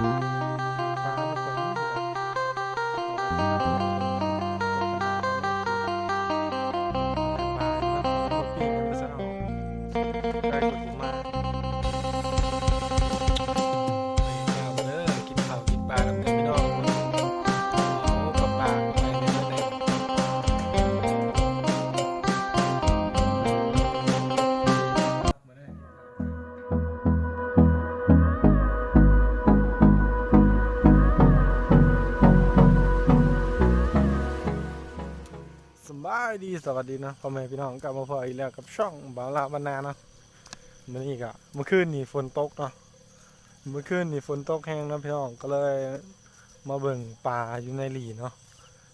ป ดีสวัสดีนะพ่อแม่พี่น้องกลับมาพออีกแล้วกับช่องบาลาบานนานะมื่อนี้ก็เมื่อคืนนี่ฝนตกเนาะเมื่อคืนนี่ฝนตกแห้งนะพี่น้องก็เลยมาเบิ่งปลาอยู่ในหลีเนาะ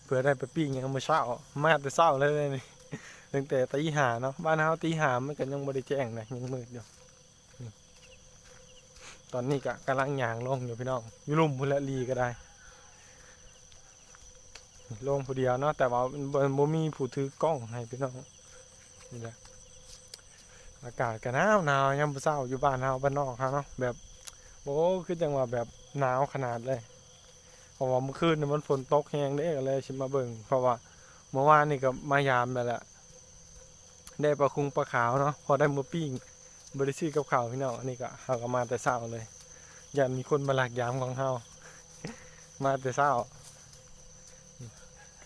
เพื่อได้ไปปิ้งยังมื้อเช้ามาแต่เช้าเลยเลยนี่ตั้งแต่ตีหาเนาะบ้านเฮาตีหามันก็ยังบ่ได้แจ้งนะยังมืดอยู่ตอนนี้ก็กำลังหยางลงอยู่พี่น้องอยู่ลุ่มพุ่นละลีก็ได้ ลงผู้เดียวเนาะแต่ว่าบ่บ่มีผู้ถือกล้องให้พี่น้องนี่แหละอากาศก็หนาวหนาวยามมื้อเช้าอยู่บ้านเฮาบ้านนอกเฮาเนาะแบบโอ้คือจังว่าแบบหนาวขนาดเลยเพราะว่าเมื่อคืนมันฝนตกแฮงเด้ก็เลยสิมาเบิ่งเพราะว่าเมื่อวานนี่ก็มายามนั่แหละได้ปลาคุงปลาขาวเนาะพอได้มือปิ้งบ่ได้ซื้อกับข้าวพี่น้องอันนี้ก็เฮาก็มาแต่เช้าเลยอย่ามีคนมาหลักยามของเฮามาแต่เช้า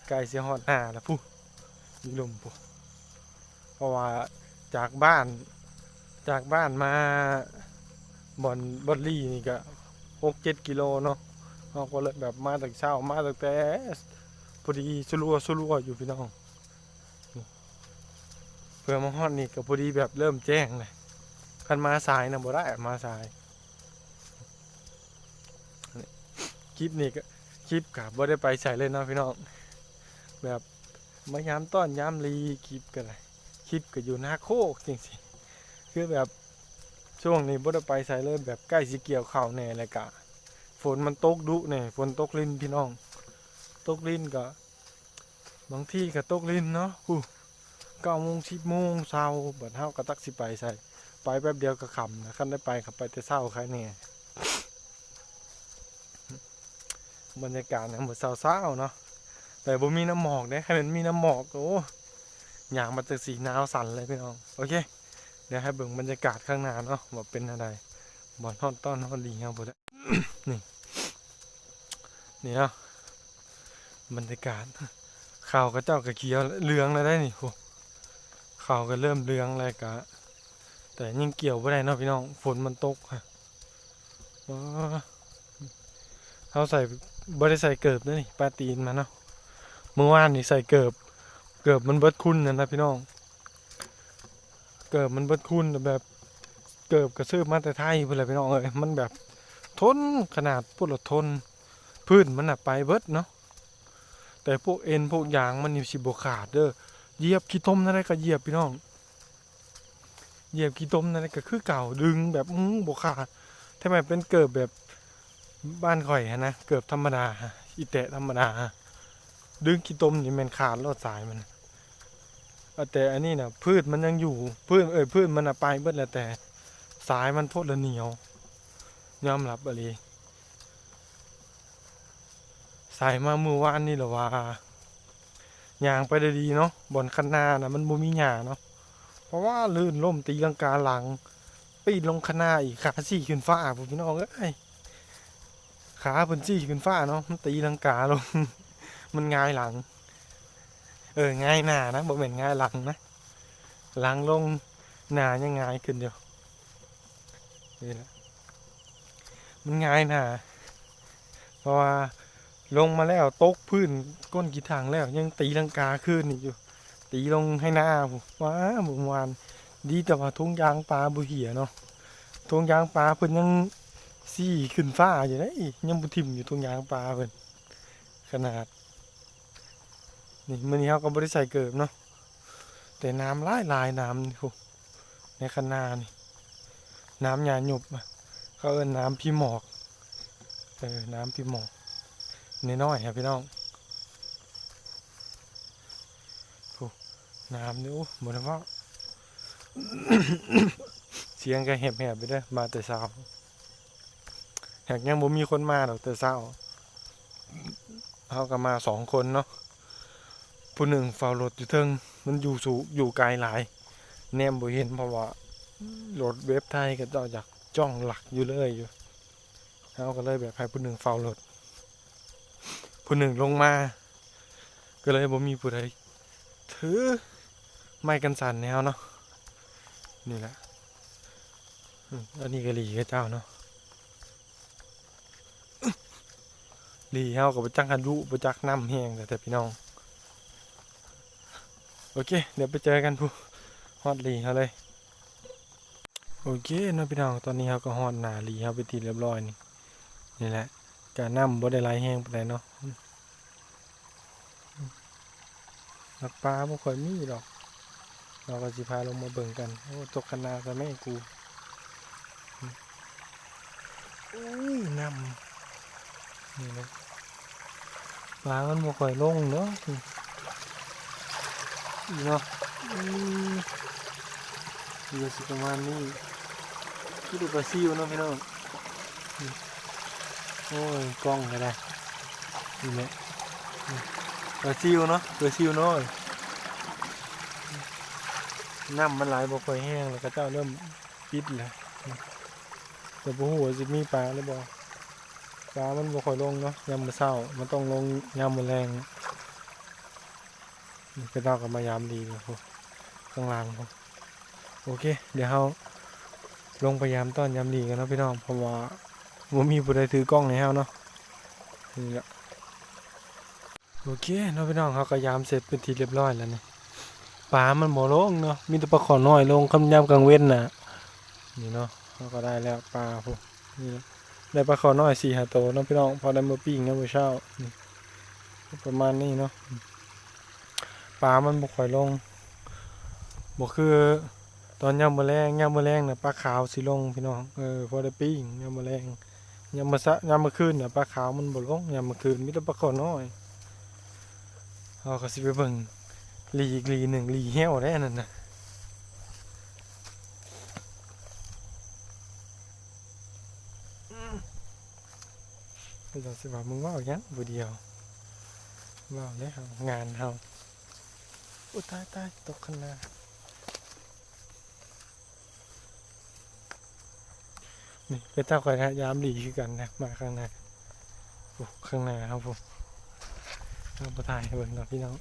ใกล้สิฮอดหน้าแล้วผู้มีลมผู้เพราะว่าจากบ้านจากบ้านมาบอนบอนลี่นี่ก็หกเจ็ดกิโลเนาะเราก็เลยแบบมาตั้งเช้ามาตั้งแต่พอดีสลัวสลัวอยู่พี่น้องเพื่อมาฮอดนี่ก็พอดีแบบเริ่มแจ้งเลยคันมาสายนะบ่ได้มาสายคลิปนี้ก็คลิปกับบ่ได้ไปใส่เลยนะพี่น้อง แบบมายามต้อนยามรีคลิปกันเลยคลิปก็อยู่หน้าโคกจริงๆคือแบบช่วงนี้บ่ได้ไปใส่เลยแบบใกล้สิเกี่ยวข้าวแน่เลยกะฝนมันตกดุแน่ฝนตกลิ้นพี่น้อง ตกลิ้นก็บางที่ก็ตกลิ้นเนาะฮู้เก้าโมงสิบโมงเช้าบัดเฮาก็ตักสิไปใส่ไปแป๊บเดียวก็ค่ำนะคันได้ไปขับไปแต่เช้าใครเนี่ยบรรยากาศเนี่ยเหมือนเช้าๆเนาะ แต่บ่มีน้ำหมอกเด้ให้มันมีน้ำหมอกโอ้อย่างมันจะสีหนาวสั่นเลยพี่น้องโอเค เดี๋ยวให้เบิ่งบรรยากาศข้างหน้าเนาะว่าเป็นอะไรบอนทอนต้อนทอนดีครับผมนี่นี่เนาะบรรยากาศข่าวก็เจ้าก็เขียวเลืองแล้วได้นี่โหข่าวก็เริ่มเลืองแล้วกะ แต่ยังเกี่ยวไม่ได้เนาะพี่น้องฝนมันตกค่ะเขาใส่บ่ได้ใส่เกิบด้วยนี่ปลาตีนมาเนาะ เมื่อวานนี่ใส่เกิบ เกิบมันเบิดคุณนะนะพี่น้อง เกิบมันเบิดคุณแบบเกิบกระซื้อมาแต่ไทยเพื่อนพี่น้องเอ้ยมันแบบทนขนาดพูดละทน พื้นมันอะไปเบิดเนาะแต่พวกเอ็นพวกยางมันนี่สิบขาดเด้อเหยียบขี้ต้มนั่นแหละก็เหยียบพี่น้องเหยียบขี้ต้มนั่นแหละก็คือเก่าดึงแบบอื้อบขาดทำไมเป็นเกิบแบบบ้านข่อยฮะนะเกิบธรรมดา อีแตะธรรมดา ดึงขี้ตมนี่มันขาดรอดสายมันแต่อันนี้นะพืชมันยังอยู่ พืชเอ้ยพืชมันอะไปเบิดแล้วแต่ สายมันโพดละเหนียว ยอมรับอะไรสายมามือวานนี่หรอว่ายางไปได้ดีเนาะบนคันนานะมันบ่มีหญ้าเนาะเพราะว่าลื่นล่มตีลังกาหลังปีนลงคันนาอีกขาสี่ขึ้นฟ้าผมพี่น้องเอ้ยขาเพิ่นสี่ขึ้นฟ้าเนาะมันตีลังกาลง มันง่ายหลัง เออง่ายหน้านะบ่เป็นง่ายหลังนะหลังลงหนายังง่ายขึ้นเดียวนี่แหละมันง่ายหนาเพราะว่าลงมาแล้วตกพื้นก้นกีทางแล้วยังตีลังกาขึ้นอีกอยู่ ตีลงให้หน้าผมว้าเมื่อวานดีแต่ว่าทุ่งยางปลาบุเหียเนาะทุ่งยางปลาเพิ่นยังซี่ขึ้นฟ้าอยู่เลยยังบุทิมอยู่ทุ่งยางปลาเพิ่นขนาด นี่มันนี้เขาก็บริใส่เกิบเนาะแต่น้ำลายลายน้ำนี่โหในคันนานี่น้ำยาหยบอะเขาเอิ้นน้ำพี่หมอกเออน้ำพี่หมอกน้อยๆครับพี่น้องโหน้ำนี่โอ้หมดแล้วเสียงก็แหบๆไปด้วยมาแต่เช้าหากยังบ่มีคนมาดอกแต่เช้าเขาก็มาสองคนเนาะ ผู้หนึ่งเฝ้ารถอยู่เทิงมันอยู่สูอยู่ไกลหลาย แนมบ่เห็นเพราะว่ารถเว็บไทยก็เจ้าอยากจ้องหลักอยู่เลยอยู่เขาก็เลยแบบให้ผู้หนึ่งเฝ้ารถผู้หนึ่งลงมา ก็เลยบ่มีผู้ใดถือไม้กันสั่นแนวเนาะนี่แหละอืมอันนี้ก็หลีกับเจ้าเนาะหลีเฮากับจักกันยุบ่จักน้ำแห้งแต่พี่น้อง โอเค เดี๋ยวไปเจอกันผู้ฮอดลีเขาเลย โอเคเนาะพี่น้องตอนนี้เขาก็ฮอดหนาลีเขาไปตีเรียบร้อยนี่นี่แหละการน้ำบ่ได้ไหลแห้งไปานเนาะนักปลาบ่ค่อยมีดอก เราก็สิพาลงมาเบิ่งกันโอ้ตกคณาซะแม่กูอุ้ยน้ำนี่นะปลามันบ่ค่อยลงเนาะ เนาะอืมเดี๋ยวสิประมาณนี้คือดูปลาซิวเนาะพี่น้องโอ้ยกล้องก็ได้นี่แหละปลาซิวเนาะปลาซิวน้อยน้ำมันไหลบ่ค่อยแห้งแล้วก็เจ้าเริ่มปิดแล้วแต่บ่ฮู้ว่าสิมีปลาหรือบ่ปลามันบ่ค่อยลงเนาะยามมื้อเช้ามันต้องลงยามมื้อแรง ก็เจ้าก็มายามดีเลยพวกข้างล่างพวกโอเค เดี๋ยวเฮาลงไปยามต้อนยามดีกันนะพี่น้องเพราะว่าบ่มีผู้ใดถือกล้องให้เฮาเนาะนี่แหละโอเคเนาะพี่น้องเฮาก็ยามเสร็จเป็นทีเรียบร้อยแล้วนี่ปลามันบ่ลงเนาะมีแต่ปลาขอน้อยลงคำยามกลางเว้นน่ะนี่เนาะเราก็ได้แล้วปลาพวกนี่นะได้ปลาขอน้อยสี่ห้าตัวเนาะพี่น้องพอได้มาปิ้งเนาะมื้อเช้านี่ประมาณนี้เนาะ ลามันบ่ค่อยลงบ่คือ ตอนยามมื้อแรงยามมื้อแรงน่ะปลาขาวสิลงพี่น้องเออพอได้ปิ้งยามมื้อแรงยามมื้อซะยามมื้อคืนน่ะปลาขาวมันบ่ลงยามมื้อคืนมีแต่ปลาขอน้อยเราก็สิไปเบิ่งลีอีกลีหนึ่งลีเหี้ยวได้อันนั่นนะเราสิว่ามึงว่าอาหยังบ่เดียวว่าแล้วงานเฮา อุยตายตายตกข้างหน้านี่ก็เจ้าคอยยามหลีคือกันนะมาข้างหน้าโอ้ข้างหน้าครับผมเราไปถ่ายเบิ่งเนาะพี่น้อง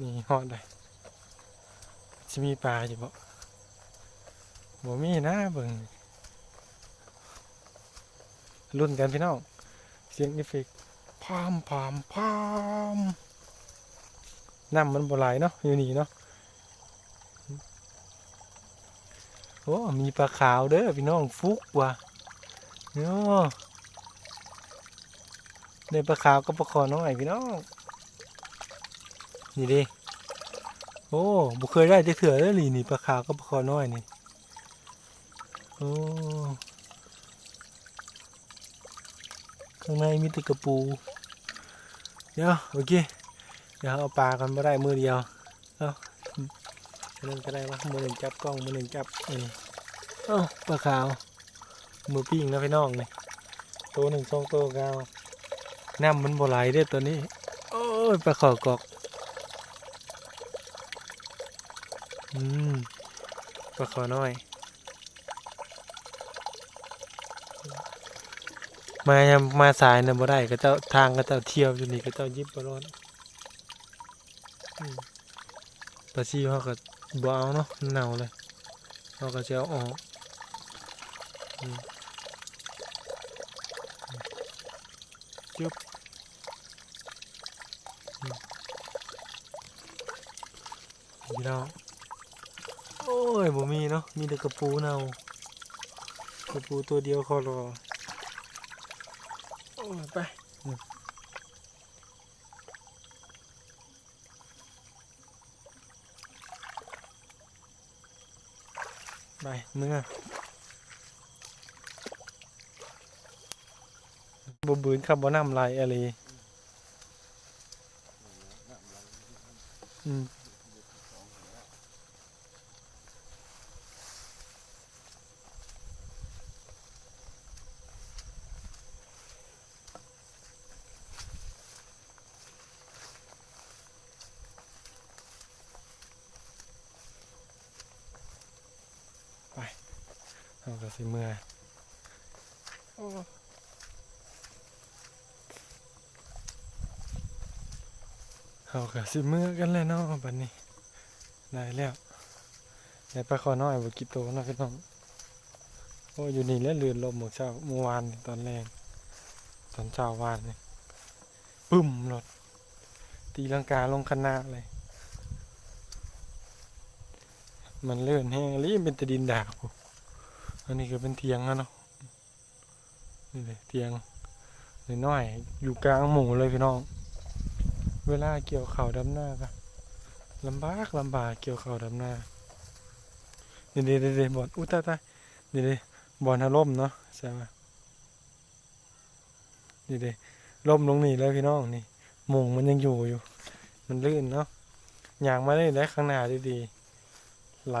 นี่ฮอดเลยจะมีปลาอยู่บ่บ่มีนะเบิ่งรุ่นกันพี่น้อง เสียงเอฟเฟกต์พามพามพาม น้ำมันบ่ไหลเนาะอยู่นี่เนาะโอ้มีปลาขาวเด้อพี่น้องฟุกว่ะเนาะได้ปลาขาวก็ปลาคอน้อยพี่น้องนี่ดิโอ้บุเคยได้จะเถื่อแล้วนี่นี่ปลาขาวก็ปลาคอน้อยนี่โอ้ข้างในมีติกระปูเดี๋ยวโอเค เดี๋ยวเอาปลากันมาได้มือเดียวเอาเรื่องก็ได้วะมือหนึ่งจับกล้องมือหนึ่งจับนี่เอ้าปลาขาว มือปิ้งนะพี่น้องนี่ตัวหนึ่งสองตัวกาวน้ำมันบ่ไหลเด้ตัวนี้ โอ้ยปลาขอกอกอืมปลาขอน้อย มามาสายนะบ่ได้ก็เจ้าทางก็เจ้าเที่ยวอยู่นี่ก็เจ้ายิบบร้อน ปลาซิวเขาก็บเอาเนาะเน่าเลยเขาก็จะเอาออกจุ๊บพี่น้องโอ้ยบ่มีเนาะมีแต่กระปูเน่ากระปูตัวเดียวคอรอโอ้ยไปอืมไป เมื่อบ่บืนครับบ่น้ำลายอะไรอืม เอาก็สิเมื่อยโอ้เอาก็สิเมื่อยกันเลยเนาะบัดนี้ ได้แล้วได้ปลาคอน้อยบ่กี่โตเนาะพี่น้องโอ้อยู่นี่แล้วเรือนลมเมื่อเช้าเมื่อวานนี่ตอนแรงตอนเช้าวานนี่ปึ้มรถตีลังกาลงคณะเลย มันเลื่อนแห้งรีบเป็นแตะดินดาว อันนี้ก็เป็นเทียงแล้วเนาะนี่เลยเทียงน้อยๆอยู่กลางหมู่เลยพี่น้อง เวลาเกี่ยวเข่าดำหน้าก็ลำบากลำบากเกี่ยวเข่าดำหน้านี่เดี๋ยวบอลอุ้ยตายตายนี่เดี๋ยวบอลฮาร่มเนาะใช่ไหมนี่เดี๋ยวล่มลงนี่แล้วพี่น้องนี่หมุงมันยังอยู่อยู่ มันลื่นเนาะอย่างมาได้ได้ข้างหน้าดีๆไหล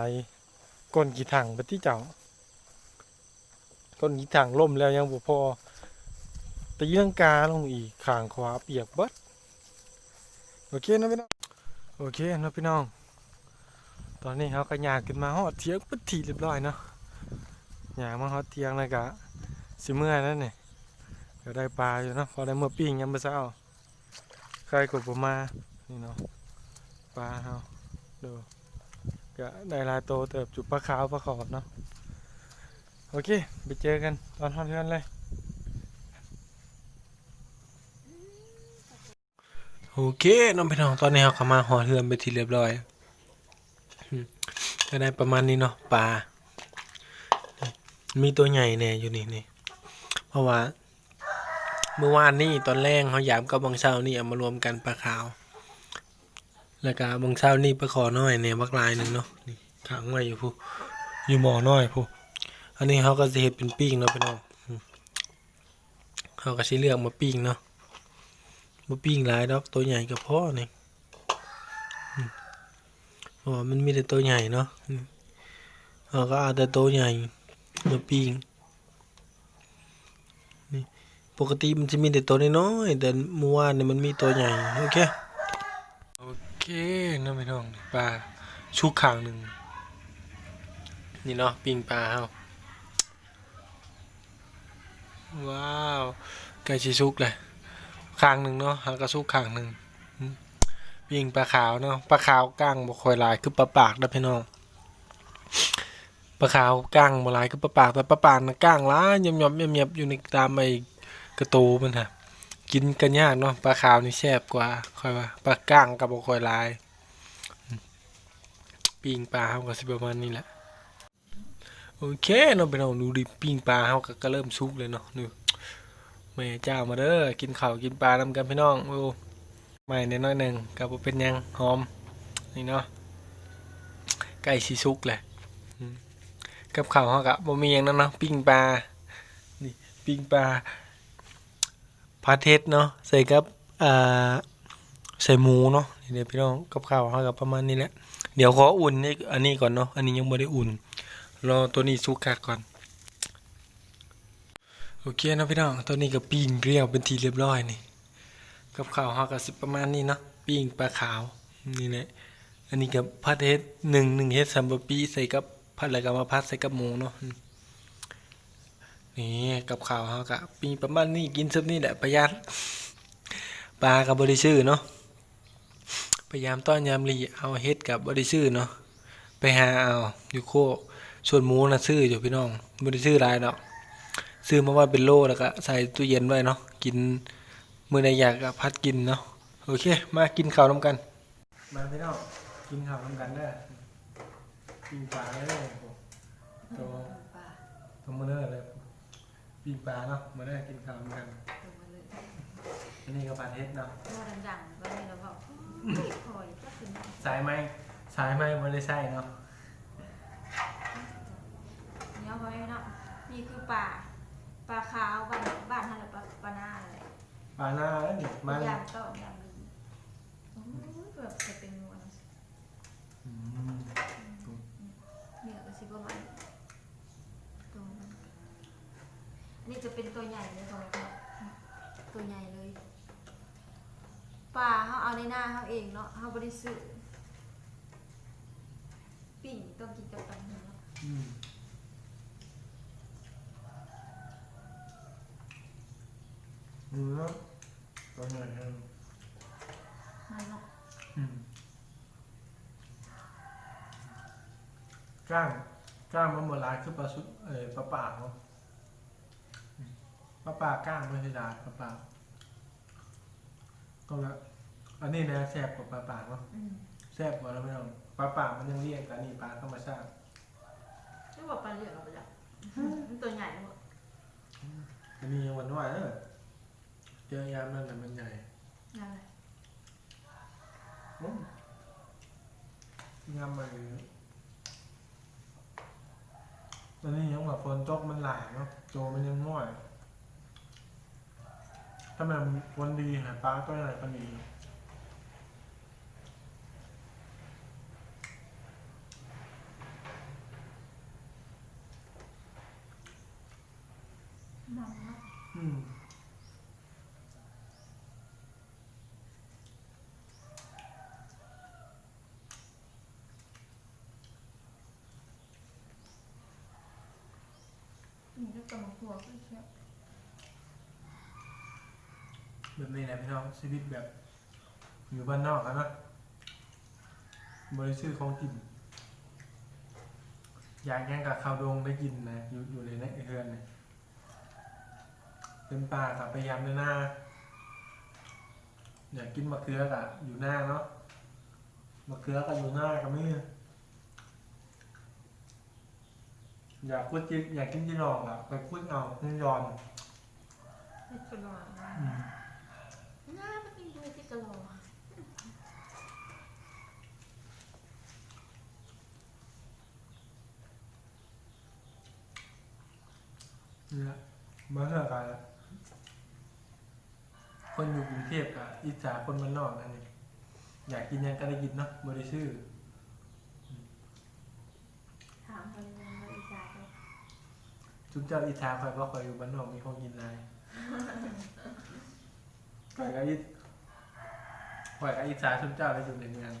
ก้นกี่ถังไปที่เจ้า ก้นกี่ถังล่มแล้วยังบ่พอตีลังกาลงอีกข้างขวาเปียกเบิดโอเคนะพี่น้องโอเคนะพี่น้อง ตอนนี้เขาก็ยางขึ้นมาฮอดเทียงเปิดทีเรียบร้อยเนาะยางมาฮอดเทียงแล้วก็สิเมื่อยแล้วเนี่ยก็ได้ปลาอยู่เนาะพอได้เมื่อปิ้งยามมื้อเช้าใครกดผมมานี่เนาะปลาเฮาดูก็ได้ลายโตเติบจุดปลาขาวปลาขอบเนาะ โอเค ไปเจอกันตอนทอดเทือนเลย โอเคน้องพี่น้องตอนนี้เราเข้ามาหอเทือนไปทีเรียบร้อยก็ได้ประมาณนี้เนาะปลา มีตัวใหญ่แน่อยู่นี่นี่เพราะว่า เมื่อวานนี่ตอนแรกเขาหยามกับบางเช้านี่เอามารวมกันปลาขาว แล้วก็บางเช้านี่ปลาขอน้อยเนี่ยบักลายหนึ่งเนาะนี่ขังไว้อยู่ผู้อยู่หมอน้อยผู้ อันนี้เขาก็จะเห็ดเป็นปิ้งเนาะพี่น้องเขาก็ใช้เลือกมาปิ้งเนาะมาปิ้งหลายดอกตัวใหญ่กับพ่อนี่อืมเพราะมันมีแต่ตัวใหญ่เนาะเขาก็เอาแต่ตัวใหญ่มาปิ้งนี่ปกติมันจะมีแต่ตัวน้อยๆแต่เมื่อวานเนี่ยมันมีตัวใหญ่โอเคโอเคน้องพี่น้องปลาชุกขางหนึ่งนี่เนาะปิ้งปลาเฮา ว้าวไก่ชีชุกเลยขางหนึ่งเนาะแล้วก็ชุกขางหนึ่งอืมปิ้งปลาขาวเนาะปลาขาวก้างบ่ค่อยลายคือปลาปากนะพี่น้องปลาขาวก้างบ่ลายคือปลาปากแต่ปลาปากนะก้างหลายยำๆเมียบอยู่ในตามไอ้กระตูมันฮะกินกันยากเนาะปลาขาวนี่แซ่บกว่าค่อยว่าปลาก้างกับบ่ค่อยลาย ปิงปลาเฮาก็สิประมาณนี้แหละ โอเคเนาะไปน้องดูดิปิ้งปลาเฮาก็กเริ่มสุกเลยเนาะนี่แม่เจ้ามาเด้อกินข้าวกินปลานำกันพี่น้องโอ้ไม่แน่น้อยหนึ่งก็บ่เป็นยังหอมนี่เนาะใกล้สิสุกแหละกับข้าวเฮาก็บ่มีหยังนั่นเนาะปิ้งปลานี่ปิ้งปลาพาเทศเนาะใส่กับอ่าใส่หมูเนาะนี่เดี๋ยวพี่น้องกับข้าวเขากับประมาณนี้แหละเดี๋ยวขออุ่นนี่อันนี้ก่อนเนาะอันนี้ยังไม่ได้อุ่น รอตัวนี้สุกคักก่อน โอเคนะพี่น้องตัวนี้ก็ปิ้งเรียวเป็นทีเรียบร้อยนี่ กับข้าวเขากับสิประมาณนี้เนาะปิ้งปลาขาวนี่แหละอันนี้กับพัดเฮ็ดหนึ่งหนึ่งเฮ็ดซัมบอร์ปีใส่กับพัดอะไรกับมาพัดใส่กับหมูเนาะนี่กับข้าวเขากะปีประมาณนี้กินซุปนี่แหละประหยัดปลากับบริชื่อเนาะพยายามต้อนยามรีเอาเฮ็ดกับบริชื่อเนาะไปหาเอาอยู่โค ส่วนหมูนะซื้ออยู่พี่น้องบริชื่อหลายดอกซื้อมาว่าเป็นโลแล้วก็ใส่ตู้เย็นไว้เนาะกินมื้อใดอยากก็พัดกินเนาะโอเค มากินข้าวน้ำกัน มาพี่น้องกินข้าวน้ำกันได้กินปลาได้ตัวตัวมื้อเด้อเลยปีปลาเนาะมาได้กินข้าวเหมือนกันอันนี้ก็ปลาเทศเนาะตัวดังๆก็มีแล้วบอกคอยก็คือสายไหมสายไหมไม่ได้ใช่เนาะ เนี้ยไว้เนาะ นี่คือป่าปลาขาวบ้านบ้านท่านหรือปลาปลาหน้าอะไรปลาหน้าแล้วนี่มันยามต้นยามดีโอ้ยแบบจะเป็นงวนอืมเนี่ยก็สิประมาณตัวนั้นอันนี้จะเป็นตัวใหญ่เลยตรงนี้ตัวใหญ่เลยปลาเขาเอาในหน้าเขาเองเนาะเขาบริสุทธิ์ปิ่งต้องกินกับปันเนาะ อืม เนื้อตัวใหญ่แห้งมันเนาะอืมก้างก้างมันโบราณคือปลาสุเอ่อปลาป่าเนาะอืมปลาป่าก้างไม่ใช่ดาปลาป่าก็ละอันนี้นะแซ่บกว่าปลาป่าเนาะอืมแซ่บกว่าแล้วไม่ต้องปลาป่ามันยังเรียกแต่อันนี่ปลาธรรมชาติไม่ว่าปลาเหลืองเอาไปจ้ะมันตัวใหญ่หมดอันนี้ยังหวานหวานๆเออ เจอยามนั่นน่ะมันใหญ่นั่นแหละอืมงามเลยตอนนี้ยังแบบฝนตกมันหลายเนาะโจมันยังน้อย ถ้ามันวันดีหาปลาตัวไหนก็ดีมันเนาะอืม อืมก็กำลัง หัวก็เชียวแบบนี้แหละพี่น้องชีวิตแบบอยู่บ้านนอกอะนะบริชื่อของกิน อยากยังกับข้าวดงได้กินนะอยู่อยู่ในในเฮือนเนี่ยเป็นป่ากับพยายามในหน้าอยากกินมะเขือกับอยู่หน้าเนาะมะเขือกับอยู่หน้ากับมื ออยากคุดจิอยากกินจีนองอะไปคุดเอาขึ้นยอนเฮ็ดกระหล่ำนะอืมน่ามากินด้วยที่กระหล่ำเนี่ยเมื่อเท่ากันคนอยู่กรุงเทพกับอิจฉาคนมันนอกนั่นเองอยากกินหยังก็ได้กินเนาะบริชื่อถามคนยังไม่อีกาเลย ทุกเจ้าอิจฉาคอยเพราะคอยอยู่บ้านนอกมีของกินอะไรคอยก็อิจคอยก็อิจฉาทุกเจ้าได้อยู่ในเมือง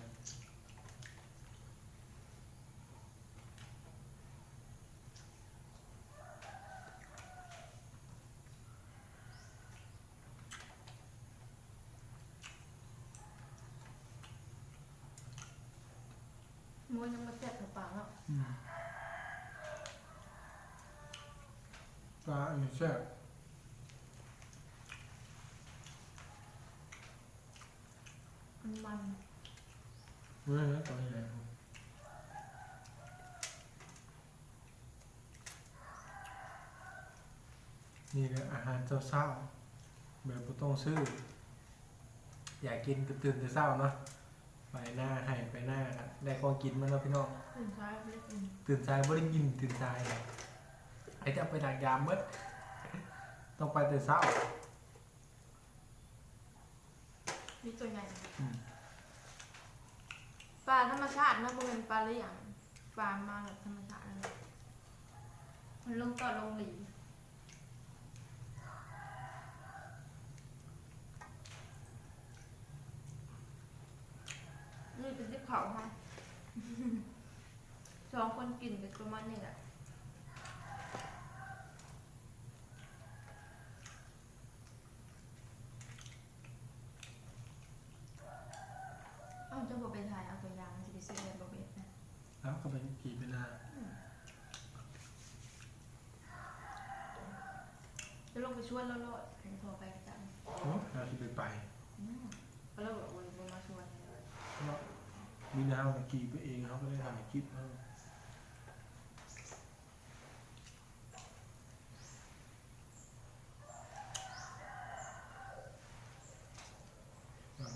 ม้วนยังมาแจ็บกับปากเนาะ อืม ปลาอันนี้แซ่บมันมันเมื่อนะตอนนี้แหละนี่แหละอาหารเช้าๆแบบบ่ต้องซื้อ อยากกินก็ตื่นแต่เช้าเนาะไปหน้าให้ไปหน้ากันได้ของกินมาแล้วพี่น้อง ตื่นเช้าไปเล่นอืมตื่นสายบ่ได้กินตื่นสาย ไอ้จะไปดักยามเบิดต้องไปแต่เช้ามีตัวใหญ่อืมปลาธรรมชาตินะบ่เป็นปลาเลี้ยงปลามาแบบธรรมชาติเลยมันลงต่อลงหลีนี่เป็นที่เขาค่ะ สองคนกินกันประมาณนี้แหละเอ้าเจ้าบอเป็นไทยเอาตัวอย่างมันจะไปซื้อในบอเบสนะ แล้วก็ไปกี่เวลา จะลง ไปชวนแล้วโลดถึงโทรไปกันจังโอ้เราจะไปไปอืมก็เลยบอกว่าบมาชวนเนาะมีน้ำกับกีไปเองเขาก็เลยถ่ายคลิปเขาประ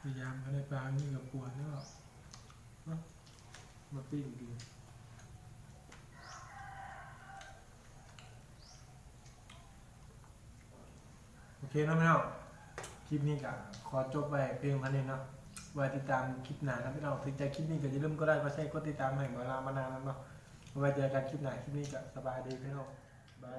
พยายามเขาได้ปลานี่กับปวดแล้วเนาะ มาปิ้งดูโอเคนะพี่น้องคลิปนี้ก็ขอจบไปเพียงเท่านี้เนาะไว้ติดตามคลิปหน้านะพี่น้องถึงใจคลิปนี้ก็อย่าลืมก็ได้ก็ใช้กดติดตามให้เวลามานานแล้วเนาะไว้เจอกันคลิปหน้าคลิปนี้ก็สบายดีพี่น้องบาย